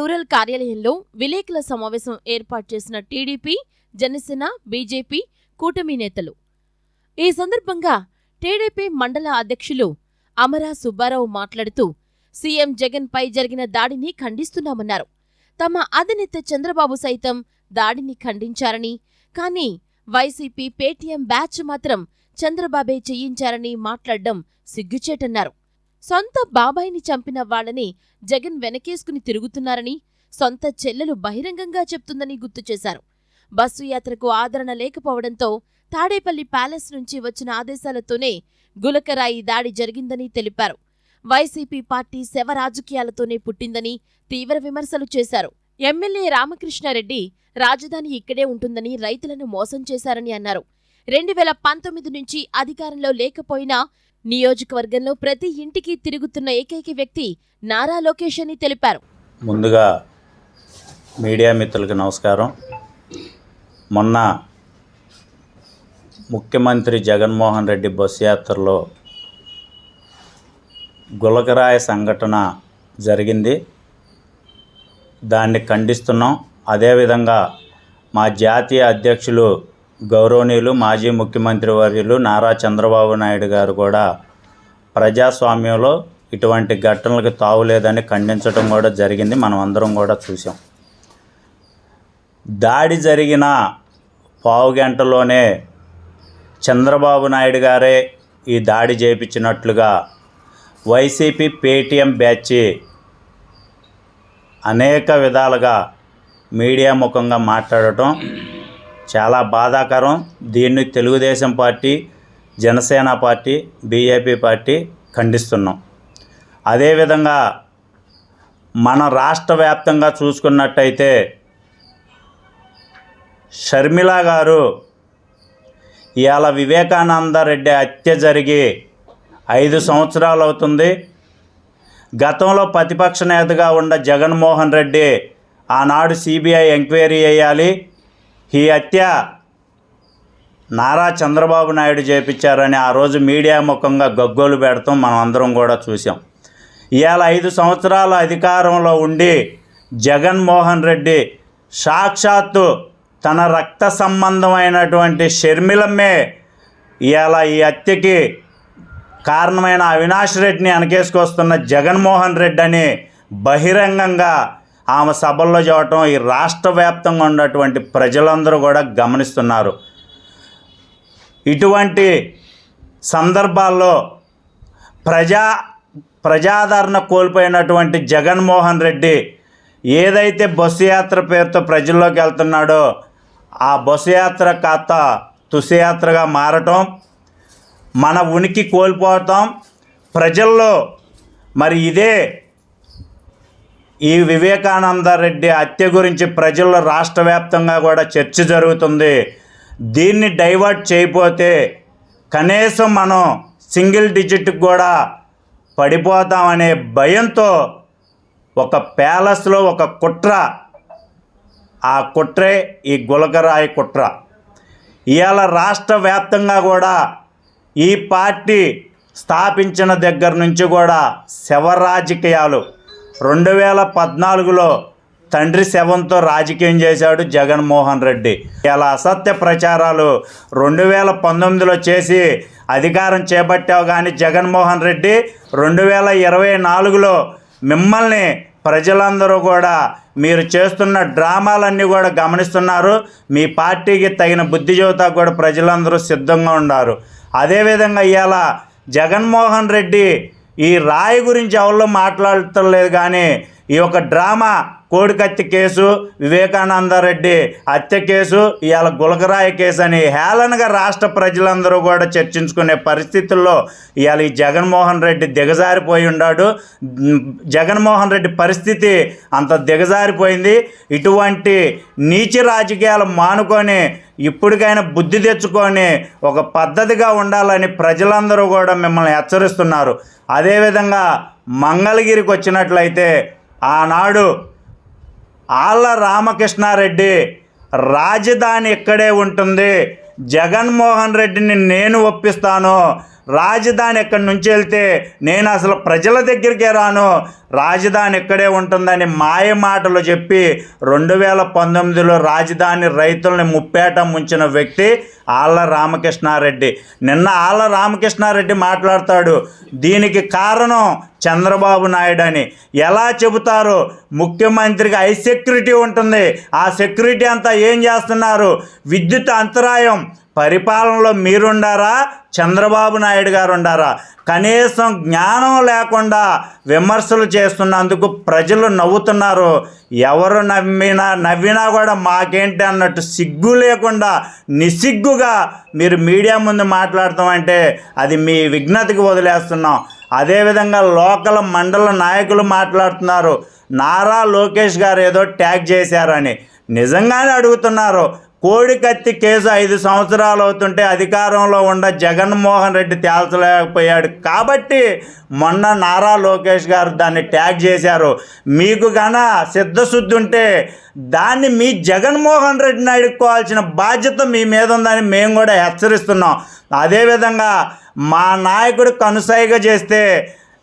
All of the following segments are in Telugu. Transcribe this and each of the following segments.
రూరల్ కార్యాలయంలో విలేకరుల సమావేశం ఏర్పాటు చేసిన టీడీపీ జనసేన బీజేపీ కూటమి నేతలు. ఈ సందర్భంగా టీడీపీ మండల అధ్యక్షులు అమరా సుబ్బారావు మాట్లాడుతూ సీఎం జగన్ పై జరిగిన దాడిని ఖండిస్తున్నామన్నారు. తమ అధినేత చంద్రబాబు సైతం దాడిని ఖండించారని కానీ వైసీపీ పేటీఎం బ్యాచ్ మాత్రం చంద్రబాబే చేయించారని మాట్లాడడం సిగ్గుచేటన్నారు. సొంత బాబాయిని చంపిన వాళ్ళని జగన్ వెనకేసుకుని తిరుగుతున్నారని సొంత చెల్లెలు బహిరంగంగా చెప్తుందని గుర్తు చేశారు. బస్సు యాత్రకు ఆదరణ లేకపోవడంతో తాడేపల్లి ప్యాలెస్ నుంచి వచ్చిన ఆదేశాలతోనే గులకరాయి దాడి జరిగిందని తెలిపారు. వైసీపీ పార్టీ శవ రాజకీయాలతోనే పుట్టిందని తీవ్ర విమర్శలు చేశారు. ఎమ్మెల్యే రామకృష్ణారెడ్డి రాజధాని ఇక్కడే ఉంటుందని రైతులను మోసం చేశారని అన్నారు. రెండు వేల పంతొమ్మిది నుంచి అధికారంలో లేకపోయినా నియోజకవర్గంలో ప్రతి ఇంటికి తిరుగుతున్న ఏకైక వ్యక్తి నారా లోకేష్ అని తెలిపారు. ముందుగా మీడియా మిత్రులకు నమస్కారం. మొన్న ముఖ్యమంత్రి జగన్మోహన్ రెడ్డి బస్సు యాత్రలో గులకరాయ సంఘటన జరిగింది. దాన్ని ఖండిస్తున్నాం. అదేవిధంగా మా జాతీయ అధ్యక్షులు గౌరవనీయులు మాజీ ముఖ్యమంత్రి వర్యులు నారా చంద్రబాబు నాయుడు గారు కూడా ప్రజాస్వామ్యంలో ఇటువంటి ఘటనలకు తావులేదని ఖండించడం కూడా జరిగింది. మనం అందరం కూడా చూసాం దాడి జరిగిన పావు గంటలోనే చంద్రబాబు నాయుడు గారే ఈ దాడి చేపించినట్లుగా వైసీపీ పేటీఎం బ్యాచ్ అనేక విధాలుగా మీడియా ముఖంగా మాట్లాడటం చాలా బాధాకరం. దీన్ని Telugudesam party Janasena party BJP party ఖండిస్తున్నాం. అదేవిధంగా మన రాష్ట్ర వ్యాప్తంగా చూసుకున్నట్టయితే షర్మిల గారు ఇవాళ వివేకానంద రెడ్డి హత్య జరిగి ఐదు సంవత్సరాలు అవుతుంది. గతంలో ప్రతిపక్ష నేతగా ఉన్న జగన్మోహన్ రెడ్డి ఆనాడు సిబిఐ ఎంక్వైరీ చేయాలి. ఈ హత్య. నారా చంద్రబాబు నాయుడు చేపించారని ఆ రోజు మీడియా ముఖంగా గగ్గోలు పెడతాం మనం అందరం కూడా చూసాం ఇవాళ ఐదు సంవత్సరాల అధికారంలో ఉండి జగన్మోహన్ రెడ్డి సాక్షాత్తు తన రక్త సంబంధమైనటువంటి షర్మిలమ్మే ఇవాళ ఈ హత్యకి కారణమైన అవినాష్ రెడ్డిని వెనకేసుకొస్తున్న జగన్మోహన్ రెడ్డి అని బహిరంగంగా ఆమె సభల్లో చూడటం ఈ రాష్ట్ర వ్యాప్తంగా ఉన్నటువంటి ప్రజలందరూ కూడా గమనిస్తున్నారు. ఇటువంటి సందర్భాల్లో ప్రజా ప్రజాదరణ కోల్పోయినటువంటి జగన్మోహన్ రెడ్డి ఏదైతే బస్సు యాత్ర పేరుతో ప్రజల్లోకి వెళ్తున్నాడో ఆ బస్సు యాత్ర కాస్త తుసియాత్రగా మారటం మన ఉనికి కోల్పోవటం ప్రజల్లో మరి ఇదే ఈ వివేకానంద రెడ్డి హత్య గురించి ప్రజల్లో రాష్ట్ర వ్యాప్తంగా కూడా చర్చ జరుగుతుంది. దీన్ని డైవర్ట్ చేయపోతే కనీసం మనం సింగిల్ డిజిట్కి కూడా పడిపోతామనే భయంతో ఒక ప్యాలెస్లో ఒక కుట్ర. ఆ కుట్రే ఈ గులకరాయి కుట్ర. ఇవాళ రాష్ట్ర వ్యాప్తంగా కూడా ఈ పార్టీ స్థాపించిన దగ్గర నుంచి కూడా శవ రాజకీయాలు రెండు వేల పద్నాలుగులో తండ్రి శవంతో రాజకీయం చేశాడు జగన్మోహన్ రెడ్డి. ఇలా అసత్య ప్రచారాలు రెండు వేల పంతొమ్మిదిలో చేసి అధికారం చేపట్టావు కానీ జగన్మోహన్ రెడ్డి రెండు వేల ఇరవై నాలుగులో మిమ్మల్ని ప్రజలందరూ కూడా మీరు చేస్తున్న డ్రామాలన్నీ కూడా గమనిస్తున్నారు. మీ పార్టీకి తగిన బుద్ధి చెబుతా కూడా ప్రజలందరూ సిద్ధంగా ఉన్నారు. అదేవిధంగా ఇవాళ జగన్మోహన్ రెడ్డి ఈ రాయి గురించి ఎవరిలో మాట్లాడటం లేదు కానీ ఈ యొక్క డ్రామా కోడికత్తి కేసు వివేకానంద రెడ్డి హత్య కేసు ఇవాళ గులకరాయ కేసు అని హేళనగా రాష్ట్ర ప్రజలందరూ కూడా చర్చించుకునే పరిస్థితుల్లో ఇవాళ ఈ జగన్మోహన్ రెడ్డి దిగజారిపోయి ఉన్నాడు జగన్మోహన్ రెడ్డి పరిస్థితి అంత దిగజారిపోయింది. ఇటువంటి నీచ రాజకీయాలు మానుకొని ఇప్పటికైనా బుద్ధి తెచ్చుకొని ఒక పద్ధతిగా ఉండాలని ప్రజలందరూ కూడా మిమ్మల్ని హెచ్చరిస్తున్నారు. అదేవిధంగా మంగళగిరికి వచ్చినట్లయితే ఆనాడు ఆళ్ళ రామకృష్ణారెడ్డి రాజధాని ఇక్కడే ఉంటుంది. జగన్మోహన్ రెడ్డిని నేను ఒప్పిస్తాను. రాజధాని ఎక్కడి నుంచి వెళ్తే నేను అసలు ప్రజల దగ్గరికే రాను. రాజధాని ఇక్కడే ఉంటుందని మాయ మాటలు చెప్పి రెండు వేల పంతొమ్మిదిలో రాజధాని రైతుల్ని ముప్పేట ముంచిన వ్యక్తి ఆళ్ళ రామకృష్ణారెడ్డి. నిన్న ఆళ్ళ రామకృష్ణారెడ్డి మాట్లాడతాడు. దీనికి కారణం చంద్రబాబు నాయుడు అని. ఎలా చెబుతారు? ముఖ్యమంత్రికి ఐ సెక్యూరిటీ ఉంటుంది. ఆ సెక్యూరిటీ అంతా ఏం చేస్తున్నారు? విద్యుత్ అంతరాయం పరిపాలనలో మీరుండారా? చంద్రబాబు నాయుడు గారు ఉండారా కనీసం జ్ఞానం లేకుండా విమర్శలు చేస్తున్నందుకు ప్రజలు నవ్వుతున్నారు. ఎవరు నవ్వినా నవ్వినా కూడా మాకేంటి అన్నట్టు సిగ్గు లేకుండా నిసిగ్గుగా మీరు మీడియా ముందు మాట్లాడతామంటే అది మీ విఘ్నతకి వదిలేస్తున్నాం. అదేవిధంగా లోకల్ మండల నాయకులు మాట్లాడుతున్నారు. నారా లోకేష్ గారు ఏదో ట్యాగ్ చేశారని. నిజంగానే అడుగుతున్నారు. కోడికత్తి కేసు ఐదు సంవత్సరాలు అవుతుంటే అధికారంలో ఉన్న జగన్మోహన్ రెడ్డి తేల్చలేకపోయాడు. కాబట్టి మొన్న నారా లోకేష్ గారు దాన్ని ట్యాగ్ చేశారు. మీకు గన సిద్ధశుద్ధి ఉంటే దాన్ని మీ జగన్మోహన్ రెడ్డిని అడుక్కోవాల్సిన బాధ్యత మీ మీద ఉందని మేము కూడా హెచ్చరిస్తున్నాం. అదేవిధంగా మా నాయకుడు కనుసైగ చేస్తే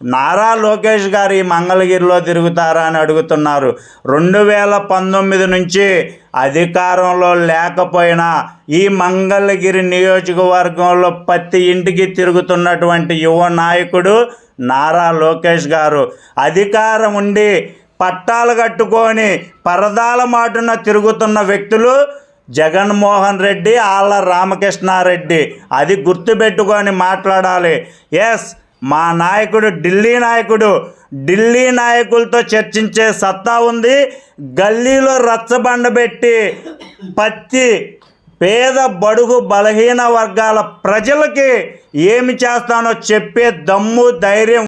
నారా లోకేష్ గారు ఈ మంగళగిరిలో తిరుగుతారా అని అడుగుతున్నారు. రెండు వేల పంతొమ్మిది నుంచి అధికారంలో లేకపోయినా ఈ మంగళగిరి నియోజకవర్గంలో ప్రతి ఇంటికి తిరుగుతున్నటువంటి యువ నాయకుడు నారా లోకేష్ గారు. అధికారం ఉండి పట్టాలు కట్టుకొని పరదాల మాటున తిరుగుతున్న వ్యక్తులు జగన్మోహన్ రెడ్డి ఆళ్ళ రామకృష్ణారెడ్డి. అది గుర్తుపెట్టుకొని మాట్లాడాలి. ఎస్ మా నాయకుడు ఢిల్లీ నాయకుడు ఢిల్లీ నాయకులతో చర్చించే సత్తా ఉంది. గల్లీలో రచ్చబండ పెట్టి పత్తి పేద బడుగు బలహీన వర్గాల ప్రజలకి ఏమి చేస్తానో చెప్పే దమ్ము ధైర్యం